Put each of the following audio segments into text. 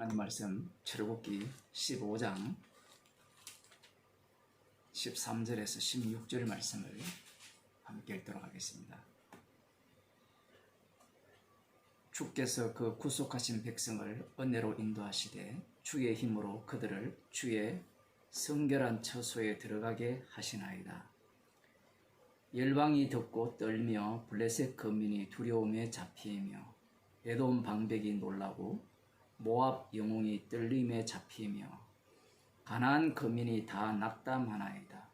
하나님 말씀 출애굽기 15장 13절에서 16절 말씀을 함께 읽도록 하겠습니다. 주께서 그 구속하신 백성을 은혜로 인도하시되 주의 힘으로 그들을 주의 성결한 처소에 들어가게 하시나이다. 열방이 듣고 떨며 블레셋 거민이 두려움에 잡히며 에돔 방백이 놀라고 모압 영웅이 떨림에 잡히며 가나안 거민이 다 낙담하나이다.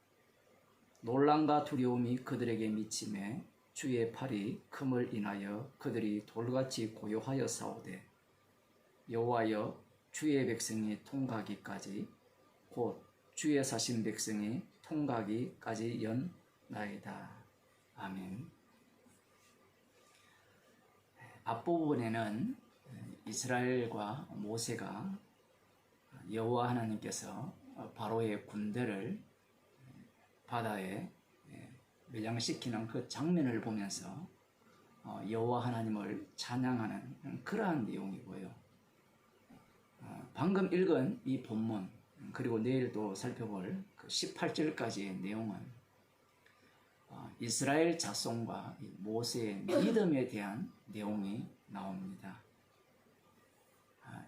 놀람과 두려움이 그들에게 미침에 주의 팔이 금을 인하여 그들이 돌같이 고요하여 싸우되 여호와여 주의 백성이 통가기까지 곧 주의 사신 백성이 통가기까지 연나이다. 아멘. 앞부분에는 이스라엘과 모세가 여호와 하나님께서 바로의 군대를 바다에 멸량시키는 그 장면을 보면서 어, 여호와 하나님을 찬양하는 그러한 내용이고요. 어, 방금 읽은 이 본문 그리고 내일 또 살펴볼 그 18절까지의 내용은 어, 이스라엘 자손과 모세의 믿음에 대한 내용이 나옵니다.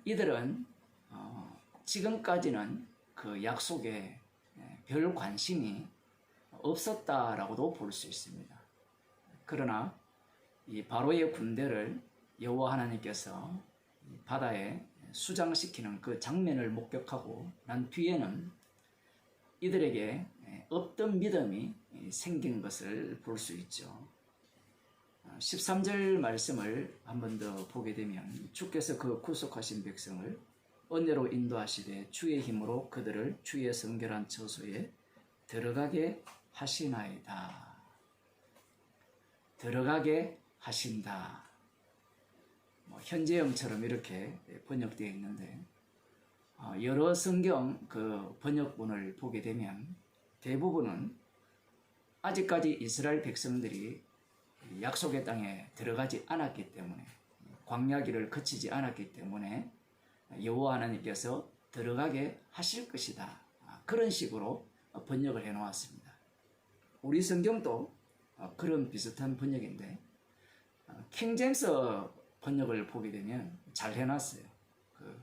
아, 이들은 지금까지는 그 약속에 예, 별 관심이 없었다라고도 볼 수 있습니다. 그러나 이 바로의 군대를 여호와 하나님께서 바다에 수장시키는 그 장면을 목격하고 난 뒤에는 이들에게 없던 믿음이 생긴 것을 볼 수 있죠. 13절 말씀을 한 번 더 보게 되면 주께서 그 구속하신 백성을 은혜로 인도하시되 주의 힘으로 그들을 주의 성결한 처소에 들어가게 하시나이다. 들어가게 하신다. 뭐 현재형처럼 이렇게 번역되어 있는데 어, 여러 성경 그 번역본을 보게 되면 대부분은 아직까지 이스라엘 백성들이 약속의 땅에 들어가지 않았기 때문에 광야길을 거치지 않았기 때문에 여호와 하나님께서 들어가게 하실 것이다. 아, 그런 식으로 번역을 해 놓았습니다. 우리 성경도 어, 그런 비슷한 번역인데 어, 킹제임스 번역을 보게 되면 잘 해놨어요. 그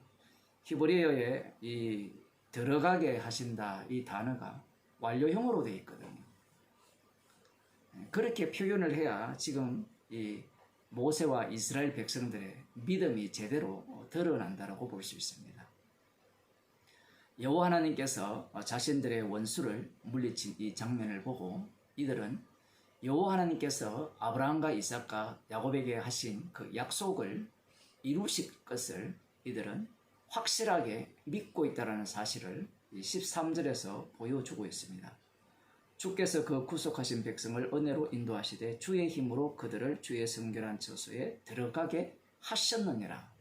히브리어에 이 들어가게 하신다 이 단어가 완료형으로 되어 있거든요. 예, 그렇게 표현을 해야 지금 이 모세와 이스라엘 백성들의 믿음이 제대로 드러난다라고 볼 수 있습니다. 여호와 하나님께서 자신들의 원수를 물리친 이 장면을 보고 이들은 여호와 하나님께서 아브라함과 이삭과 야곱에게 하신 그 약속을 이루실 것을 이들은 확실하게 믿고 있다는 사실을 13절에서 보여주고 있습니다. 주께서 그 구속하신 백성을 은혜로 인도하시되 주의 힘으로 그들을 주의 성결한 처소에 들어가게 하셨느니라.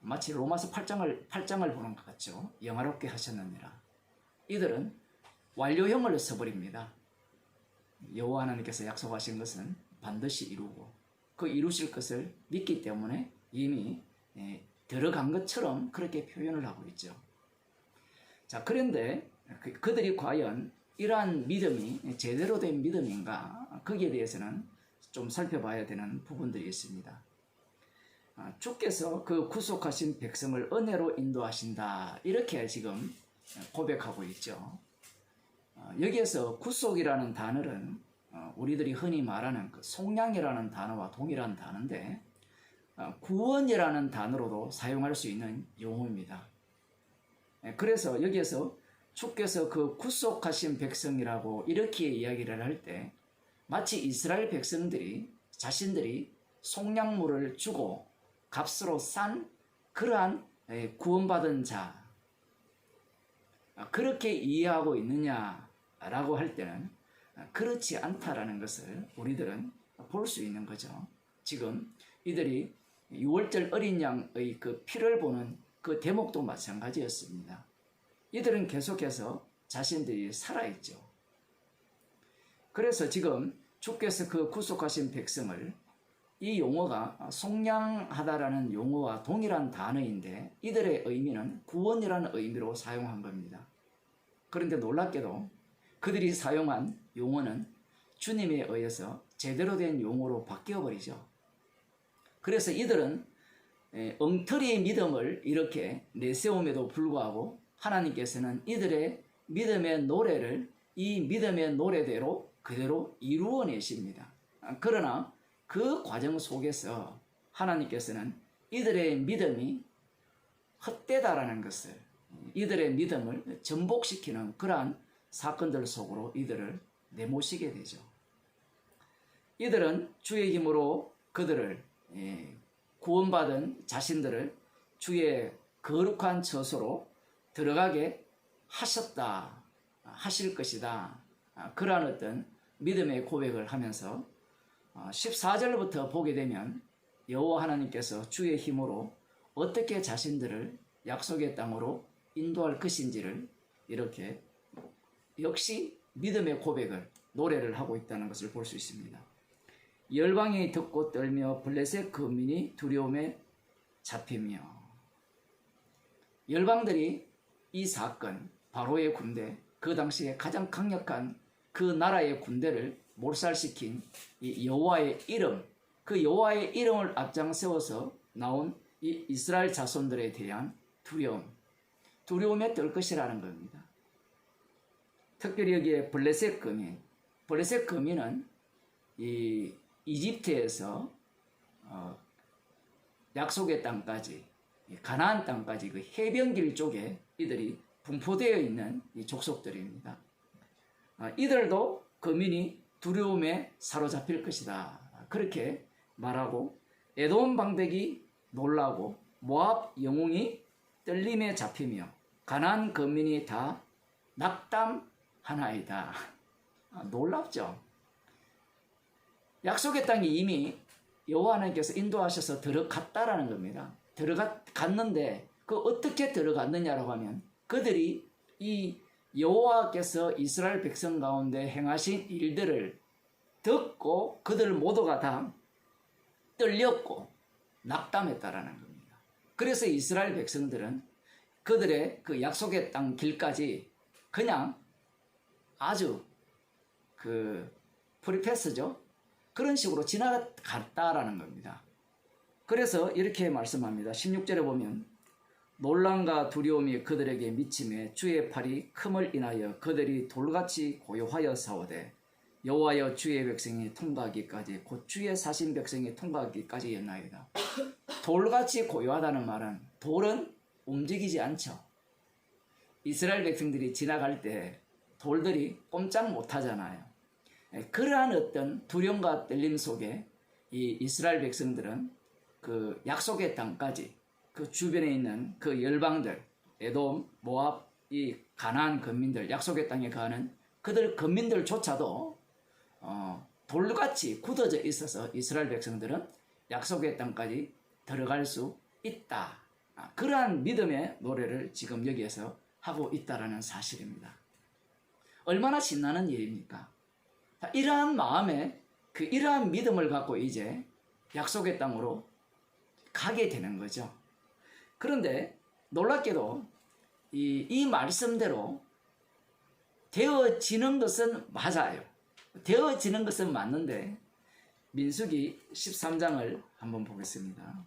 마치 로마서 8장을 8장을 보는 것 같죠. 영화롭게 하셨느니라. 이들은 완료형을 써버립니다. 여호와 하나님께서 약속하신 것은 반드시 이루고 그 이루실 것을 믿기 때문에 이미 예, 들어간 것처럼 그렇게 표현을 하고 있죠. 자, 그런데 그, 그들이 과연 이러한 믿음이 제대로 된 믿음인가? 거기에 대해서는 좀 살펴봐야 되는 부분들이 있습니다. 아, 주께서 그 구속하신 백성을 은혜로 인도하신다. 이렇게 지금 고백하고 있죠. 어, 여기에서 구속이라는 단어는 어, 우리들이 흔히 말하는 그 속량이라는 단어와 동일한 단어인데 어, 구원이라는 단어로도 사용할 수 있는 용어입니다. 예, 그래서 여기에서 주께서 그 구속하신 백성이라고 이렇게 이야기를 할 때 마치 이스라엘 백성들이 자신들이 속량물을 주고 값으로 싼 그러한 예, 구원받은 자 아, 그렇게 이해하고 있느냐라고 할 때는 그렇지 않다라는 것을 우리들은 볼 수 있는 거죠. 지금 이들이 6월절 어린 양의 그 피를 보는 그 대목도 마찬가지였습니다. 이들은 계속해서 자신들이 살아있죠. 그래서 지금 주께서 그 구속하신 백성을 이 용어가 속량하다라는 용어와 동일한 단어인데 이들의 의미는 구원이라는 의미로 사용한 겁니다. 그런데 놀랍게도 그들이 사용한 용어는 주님에 의해서 제대로 된 용어로 바뀌어 버리죠. 그래서 이들은 에, 엉터리의 믿음을 이렇게 내세움에도 불구하고 하나님께서는 이들의 믿음의 노래를 이 믿음의 노래대로 그대로 이루어내십니다. 아, 그러나 그 과정 속에서 하나님께서는 이들의 믿음이 헛되다라는 것을 이들의 믿음을 전복시키는 그러한 사건들 속으로 이들을 내모시게 되죠. 이들은 주의 힘으로 그들을 예, 구원받은 자신들을 주의 거룩한 처소로 들어가게 하셨다, 하실 것이다. 아, 그러한 어떤 믿음의 고백을 하면서 14절부터 보게 되면 여호와 하나님께서 주의 힘으로 어떻게 자신들을 약속의 땅으로 인도할 것인지를 이렇게 역시 믿음의 고백을 노래를 하고 있다는 것을 볼 수 있습니다. 열방이 듣고 떨며 블레셋 거민이 두려움에 잡히며 열방들이 이 사건 바로의 군대 그 당시에 가장 강력한 그 나라의 군대를 몰살시킨 이 여호와의 이름 그 여호와의 이름을 앞장 세워서 나온 이 이스라엘 자손들에 대한 두려움 두려움에 떨 것이라는 겁니다. 특별히 여기에 블레셋 거민 블레셋 거민은 이 이집트에서 어, 약속의 땅까지 가나안 땅까지 그 해변길 쪽에 이들이 분포되어 있는 이 족속들입니다. 아, 이들도 거민이 두려움에 사로잡힐 것이다. 그렇게 말하고 에돔 방백이 놀라고 모압 영웅이 떨림에 잡히며 가난 거민이 다 낙담하나이다. 아, 놀랍죠? 약속의 땅이 이미 여호와 하나님께서 인도하셔서 들어갔다라는 겁니다. 들어갔는데 그 어떻게 들어갔느냐라고 하면 그들이 이 여호와께서 이스라엘 백성 가운데 행하신 일들을 듣고 그들 모두가 다 떨렸고 낙담했다라는 겁니다. 그래서 이스라엘 백성들은 그들의 그 약속의 땅 길까지 그냥 아주 그 프리패스죠. 그런 식으로 지나갔다라는 겁니다. 그래서 이렇게 말씀합니다. 16절에 보면 논란과 두려움이 그들에게 미침에 주의 팔이 큼을 인하여 그들이 돌같이 고요하여 사오되 여호와여 주의 백성이 통과하기까지 곧 주의 사신 백성이 통과하기까지였나이다. 돌같이 고요하다는 말은 돌은 움직이지 않죠. 이스라엘 백성들이 지나갈 때 돌들이 꼼짝 못하잖아요. 예, 그러한 어떤 두려움과 떨림 속에 이 이스라엘 백성들은 그 약속의 땅까지 그 주변에 있는 그 열방들, 에돔, 모압, 이 가나안 건민들, 약속의 땅에 가는 그들 건민들조차도 어, 돌같이 굳어져 있어서 이스라엘 백성들은 약속의 땅까지 들어갈 수 있다. 아, 그러한 믿음의 노래를 지금 여기에서 하고 있다라는 사실입니다. 얼마나 신나는 일입니까? 이러한 마음에 그 이러한 믿음을 갖고 이제 약속의 땅으로 가게 되는 거죠. 그런데 놀랍게도 이, 이 말씀대로 되어지는 것은 맞아요. 되어지는 것은 맞는데 민수기 13장을 한번 보겠습니다.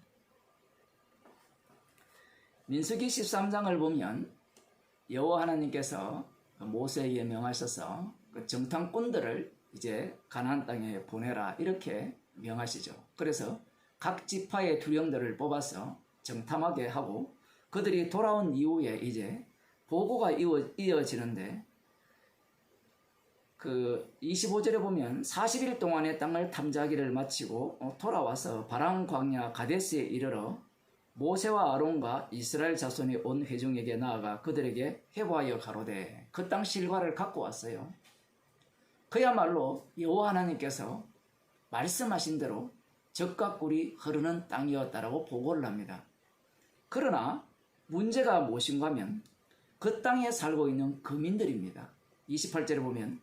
민수기 13장을 보면 여호와 하나님께서 모세에게 명하셔서 그 정탐꾼들을 이제 가나안 땅에 보내라 이렇게 명하시죠. 그래서 각 지파의 두령들을 뽑아서 정탐하게 하고 그들이 돌아온 이후에 이제 보고가 이어, 이어지는데 그 25절에 보면 40일 동안의 땅을 탐지하기를 마치고 어, 돌아와서 바람 광야 가데스에 이르러 모세와 아론과 이스라엘 자손이 온 회중에게 나아가 그들에게 해부하여 가로되 그 땅 실과를 갖고 왔어요. 그야말로 여호와 하나님께서 말씀하신 대로 적과 꿀이 흐르는 땅이었다라고 보고를 합니다. 그러나 문제가 무엇인가 하면 그 땅에 살고 있는 거민들입니다. 28절에 보면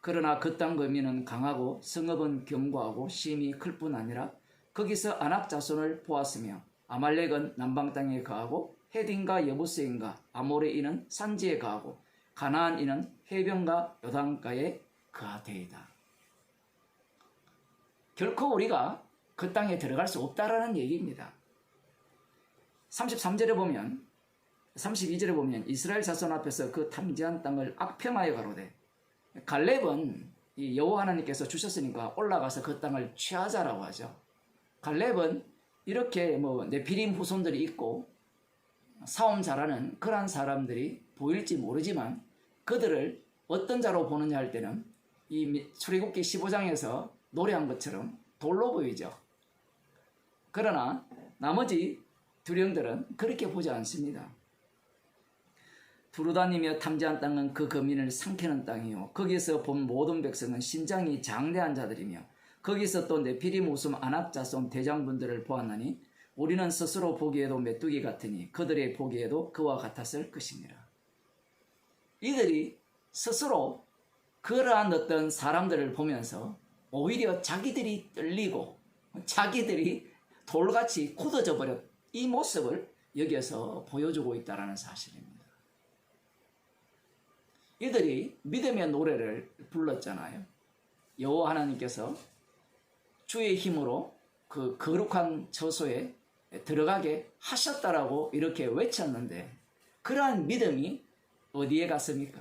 그러나 그 땅 거민은 강하고 성읍은 견고하고 심이 클 뿐 아니라 거기서 아낙 자손을 보았으며 아말렉은 남방 땅에 거하고 헤딘과 여부스인과 아모레인은 산지에 거하고 가나안인은 해변과 요단가에 거하되이다. 결코 우리가 그 땅에 들어갈 수 없다라는 얘기입니다. 33절에 보면 32절에 보면 이스라엘 자손 앞에서 그 탐지한 땅을 악평하여 가로되 갈렙은 이 여호와 하나님께서 주셨으니까 올라가서 그 땅을 취하자라고 하죠. 갈렙은 이렇게 뭐 네피림 후손들이 있고 싸움 잘하는 그러한 사람들이 보일지 모르지만 그들을 어떤 자로 보느냐 할 때는 이 미- 출애굽기 15장에서 노래한 것처럼 돌로 보이죠. 그러나 나머지 두령들은 그렇게 보지 않습니다. 두루다니며 탐지한 땅은 그 거민을 삼키는 땅이요. 거기서 본 모든 백성은 신장이 장대한 자들이며 거기서 또 네피림 웃음 안압자손 대장분들을 보았나니 우리는 스스로 보기에도 메뚜기 같으니 그들의 보기에도 그와 같았을 것이니라. 이들이 스스로 그러한 어떤 사람들을 보면서 오히려 자기들이 떨리고 자기들이 돌같이 굳어져 버렸 이 모습을 여기에서 보여주고 있다라는 사실입니다. 이들이 믿음의 노래를 불렀잖아요. 여호와 하나님께서 주의 힘으로 그 거룩한 처소에 들어가게 하셨다라고 이렇게 외쳤는데 그러한 믿음이 어디에 갔습니까?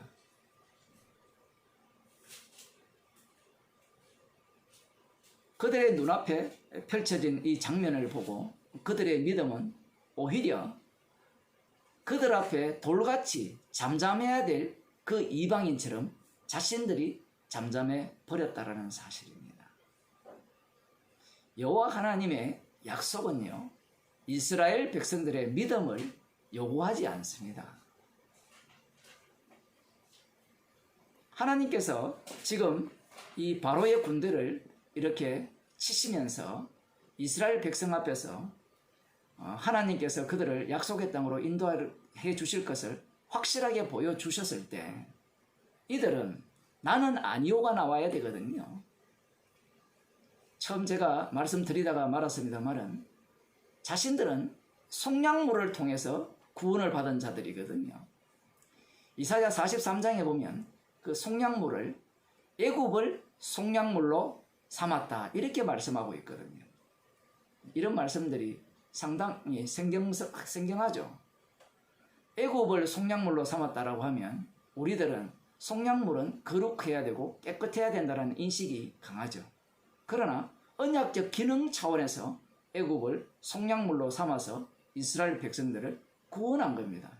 그들의 눈앞에 펼쳐진 이 장면을 보고 그들의 믿음은 오히려 그들 앞에 돌같이 잠잠해야 될 그 이방인처럼 자신들이 잠잠해 버렸다라는 사실입니다. 여호와 하나님의 약속은요 이스라엘 백성들의 믿음을 요구하지 않습니다. 하나님께서 지금 이 바로의 군대를 이렇게 치시면서 이스라엘 백성 앞에서 어, 하나님께서 그들을 약속의 땅으로 인도해 주실 것을 확실하게 보여주셨을 때 이들은 나는 아니오가 나와야 되거든요. 처음 제가 말씀드리다가 말았습니다만은 자신들은 속량물을 통해서 구원을 받은 자들이거든요. 이사야 43장에 보면 그 속량물을 애굽을 속량물로 삼았다 이렇게 말씀하고 있거든요. 이런 말씀들이 상당히 생경, 생경하죠. 애굽을 속량물로 삼았다라고 하면 우리들은 속량물은 거룩해야 되고 깨끗해야 된다는 인식이 강하죠. 그러나 언약적 기능 차원에서 애굽을 속량물로 삼아서 이스라엘 백성들을 구원한 겁니다.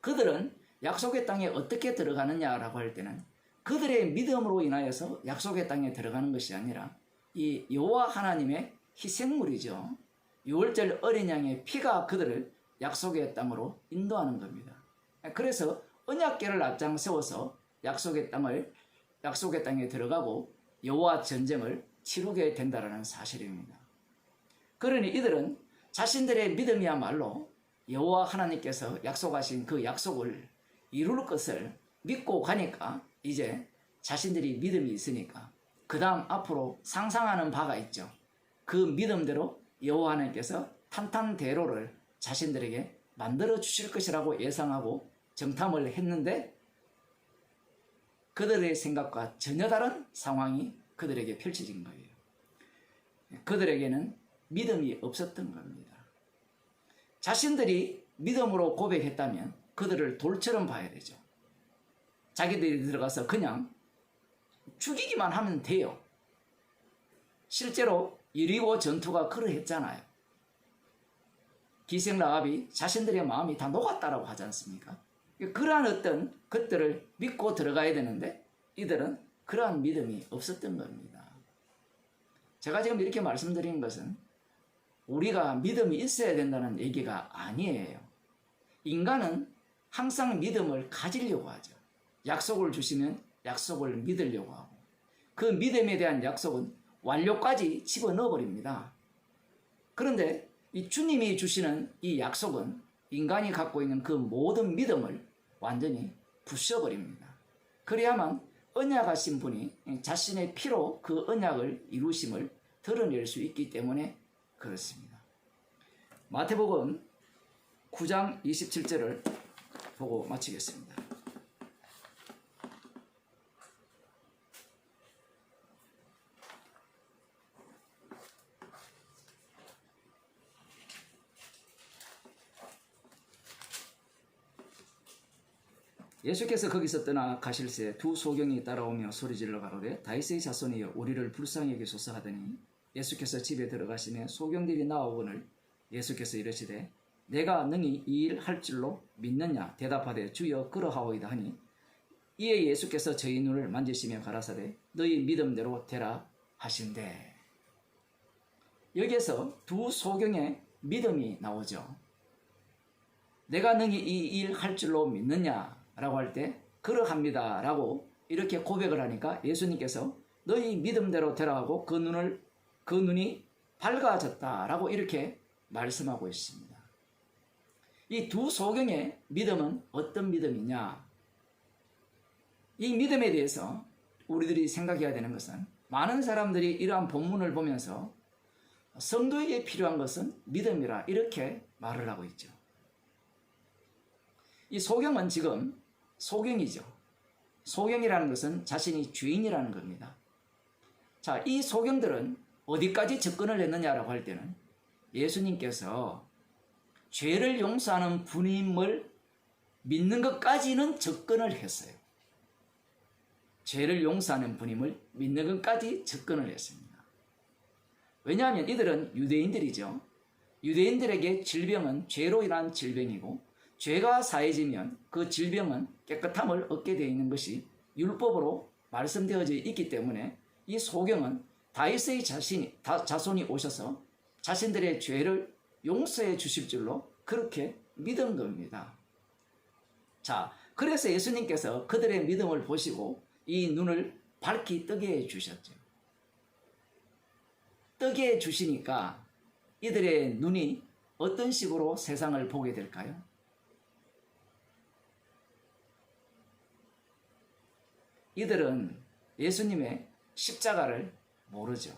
그들은 약속의 땅에 어떻게 들어가느냐라고 할 때는 그들의 믿음으로 인하여서 약속의 땅에 들어가는 것이 아니라 이 여호와 하나님의 희생물이죠. 6월절 어린 양의 피가 그들을 약속의 땅으로 인도하는 겁니다. 그래서 언약궤를 앞장 세워서 약속의 땅을 약속의 땅에 들어가고 여호와 전쟁을 치르게 된다라는 사실입니다. 그러니 이들은 자신들의 믿음이야말로 여호와 하나님께서 약속하신 그 약속을 이룰 것을 믿고 가니까 이제 자신들이 믿음이 있으니까 그 다음 앞으로 상상하는 바가 있죠. 그 믿음대로 여호와 하나님께서 탄탄대로를 자신들에게 만들어 주실 것이라고 예상하고 정탐을 했는데 그들의 생각과 전혀 다른 상황이 그들에게 펼쳐진 거예요. 그들에게는 믿음이 없었던 겁니다. 자신들이 믿음으로 고백했다면 그들을 돌처럼 봐야 되죠. 자기들이 들어가서 그냥 죽이기만 하면 돼요. 실제로 이리고 전투가 그러했잖아요. 기생 라합이 자신들의 마음이 다 녹았다라고 하지 않습니까? 그러한 어떤 것들을 믿고 들어가야 되는데 이들은 그러한 믿음이 없었던 겁니다. 제가 지금 이렇게 말씀드리는 것은 우리가 믿음이 있어야 된다는 얘기가 아니에요. 인간은 항상 믿음을 가지려고 하죠. 약속을 주시면 약속을 믿으려고 하고 그 믿음에 대한 약속은 완료까지 집어넣어 버립니다. 그런데 이 주님이 주시는 이 약속은 인간이 갖고 있는 그 모든 믿음을 완전히 부셔버립니다. 그래야만 언약하신 분이 자신의 피로 그 언약을 이루심을 드러낼 수 있기 때문에 그렇습니다. 마태복음 9장 27절을 보고 마치겠습니다. 예수께서 거기서 떠나 가실새 두 소경이 따라오며 소리질러 가로되 다윗의 자손이여 우리를 불쌍히 여기소서 하더니 예수께서 집에 들어가시며 소경들이 나오거늘 예수께서 이르시되 내가 능히 이 일 할 줄로 믿느냐? 대답하되 주여 그러하오이다 하니 이에 예수께서 저희 눈을 만지시며 가라사대 너희 믿음대로 되라 하신대. 여기에서 두 소경의 믿음이 나오죠. 내가 능히 이 일 할 줄로 믿느냐 라고 할 때 그러합니다 라고 이렇게 고백을 하니까 예수님께서 너희 믿음대로 되라 하고 그 눈을 그 눈이 밝아졌다 라고 이렇게 말씀하고 있습니다. 이 두 소경의 믿음은 어떤 믿음이냐? 이 믿음에 대해서 우리들이 생각해야 되는 것은 많은 사람들이 이러한 본문을 보면서 성도에게 필요한 것은 믿음이라 이렇게 말을 하고 있죠. 이 소경은 지금 소경이죠. 소경이라는 것은 자신이 주인이라는 겁니다. 자, 이 소경들은 어디까지 접근을 했느냐라고 할 때는 예수님께서 죄를 용서하는 분임을 믿는 것까지는 접근을 했어요. 죄를 용서하는 분임을 믿는 것까지 접근을 했습니다. 왜냐하면 이들은 유대인들이죠. 유대인들에게 질병은 죄로 인한 질병이고 죄가 사해지면 그 질병은 깨끗함을 얻게 되어 있는 것이 율법으로 말씀되어져 있기 때문에 이 소경은 다윗의 자신이, 다, 자손이 오셔서 자신들의 죄를 용서해 주실 줄로 그렇게 믿은 겁니다. 자, 그래서 예수님께서 그들의 믿음을 보시고 이 눈을 밝히 뜨게 해 주셨죠. 뜨게 해 주시니까 이들의 눈이 어떤 식으로 세상을 보게 될까요? 이들은 예수님의 십자가를 모르죠.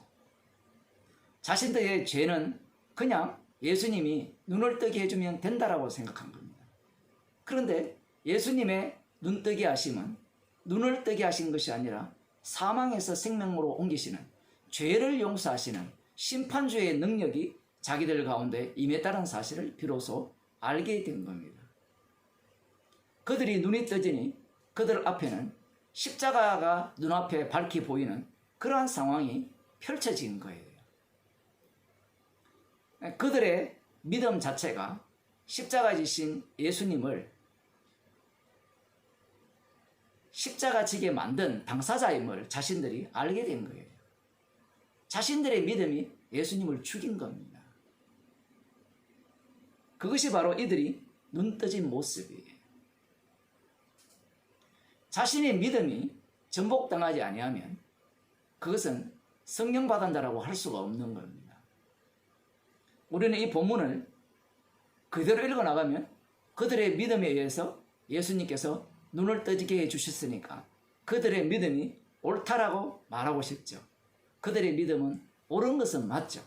자신들의 죄는 그냥 예수님이 눈을 뜨게 해주면 된다라고 생각한 겁니다. 그런데 예수님의 눈뜨게 하심은 눈을 뜨게 하신 것이 아니라 사망에서 생명으로 옮기시는 죄를 용서하시는 심판주의 능력이 자기들 가운데 임했다는 사실을 비로소 알게 된 겁니다. 그들이 눈이 떠지니 그들 앞에는 십자가가 눈앞에 밝히 보이는 그러한 상황이 펼쳐진 거예요. 그들의 믿음 자체가 십자가 지신 예수님을 십자가 지게 만든 당사자임을 자신들이 알게 된 거예요. 자신들의 믿음이 예수님을 죽인 겁니다. 그것이 바로 이들이 눈 떠진 모습이에요. 자신의 믿음이 전복당하지 아니하면 그것은 성령 받은다라고 할 수가 없는 겁니다. 우리는 이 본문을 그대로 읽어 나가면 그들의 믿음에 의해서 예수님께서 눈을 떠지게 해 주셨으니까 그들의 믿음이 옳다라고 말하고 싶죠. 그들의 믿음은 옳은 것은 맞죠.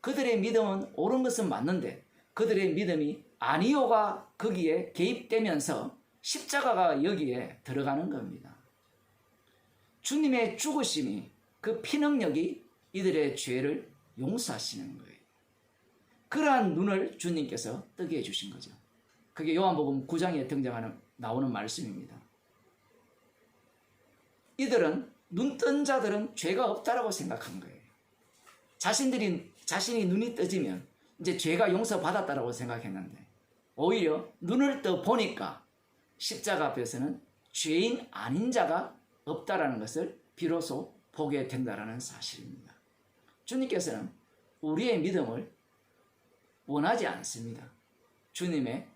그들의 믿음은 옳은 것은 맞는데 그들의 믿음이 아니오가 거기에 개입되면서 십자가가 여기에 들어가는 겁니다. 주님의 죽으심이 그 피능력이 이들의 죄를 용서하시는 거예요. 그러한 눈을 주님께서 뜨게 해주신 거죠. 그게 요한복음 9장에 등장하는 나오는 말씀입니다. 이들은 눈뜬 자들은 죄가 없다라고 생각한 거예요. 자신들이 자신이 눈이 떠지면 이제 죄가 용서받았다라고 생각했는데 오히려 눈을 떠 보니까 십자가 앞에서는 죄인 아닌 자가 없다라는 것을 비로소 보게 된다라는 사실입니다. 주님께서는 우리의 믿음을 원하지 않습니다. 주님의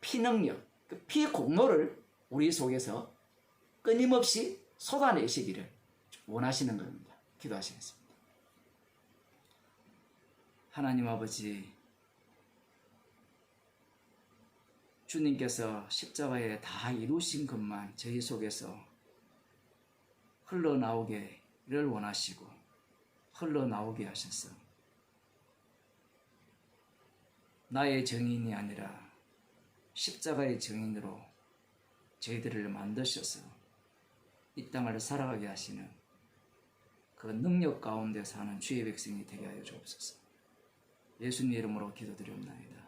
피능력, 그 피공로를 우리 속에서 끊임없이 쏟아내시기를 원하시는 겁니다. 기도하시겠습니다. 하나님 아버지, 주님께서 십자가에 다 이루신 것만 저희 속에서 흘러나오기를 원하시고 흘러나오게 하셔서 나의 정인이 아니라 십자가의 정인으로 저희들을 만드셔서 이 땅을 살아가게 하시는 그 능력 가운데 사는 주의 백성이 되게 하여 주옵소서. 예수님 이름으로 기도드리옵나이다.